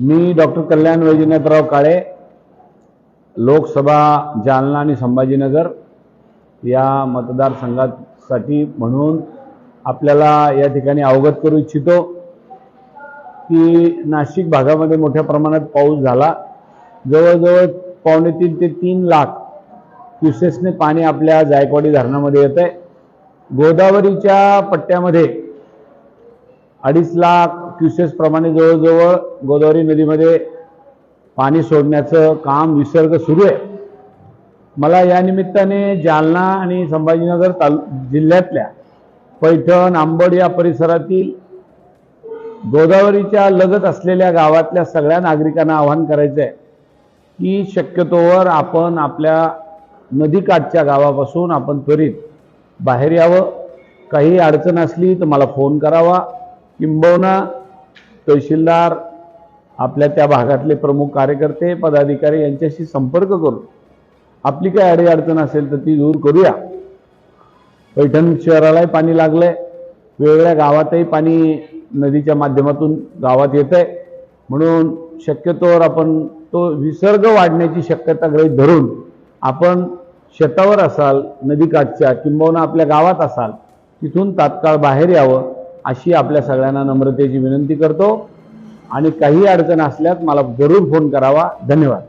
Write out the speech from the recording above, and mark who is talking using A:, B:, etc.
A: मी doctor Kalyan Vaijnathrao Kale Lok Sabha Jalna आणि संभाजीनगर या मतदारसंघासाठी म्हणून आपल्याला या ठिकाणी अवगत करू इच्छितो की नाशिक भागामध्ये मोठ्या प्रमाणात पाऊस झाला. जवळजवळ पावणे तीन ते तीन लाख क्युसेसने पाणी आपल्या जायकवाडी धरणामध्ये येत आहे गोदावरीच्या पट्ट्यामध्ये अडीच लाख क्युसेसप्रमाणे जवळजवळ गोदावरी नदीमध्ये पाणी सोडण्याचं काम विसर्ग सुरू आहे. मला या निमित्ताने जालना आणि संभाजीनगर तालु जिल्ह्यातल्या पैठण आंबड या परिसरातील गोदावरीच्या लगत असलेल्या गावातल्या सगळ्या नागरिकांना आवाहन करायचं आहे की शक्यतोवर आपण आपल्या नदीकाठच्या गावापासून आपण त्वरित बाहेर यावं. काही अडचण असली तर मला फोन करावा. किंबहुना तहसीलदार आपल्या त्या भागातले प्रमुख कार्यकर्ते पदाधिकारी यांच्याशी संपर्क करून आपली काही अडी अडचण असेल तर ती दूर करूया. पैठण शहरालाही पाणी लागलं आहे वेगवेगळ्या गावातही पाणी नदीच्या माध्यमातून गावात येत आहे म्हणून शक्यतोवर आपण तो विसर्ग वाढण्याची शक्यता गृहीत धरून आपण शेतावर असाल नदीकाठच्या किंबहुना आपल्या गावात असाल तिथून तात्काळ बाहेर यावं. अशी आपल्या सगळ्यांना नम्रतेची विनंती करतो. आणि काही अडचण असल्यास मला जरूर फोन करावा. धन्यवाद.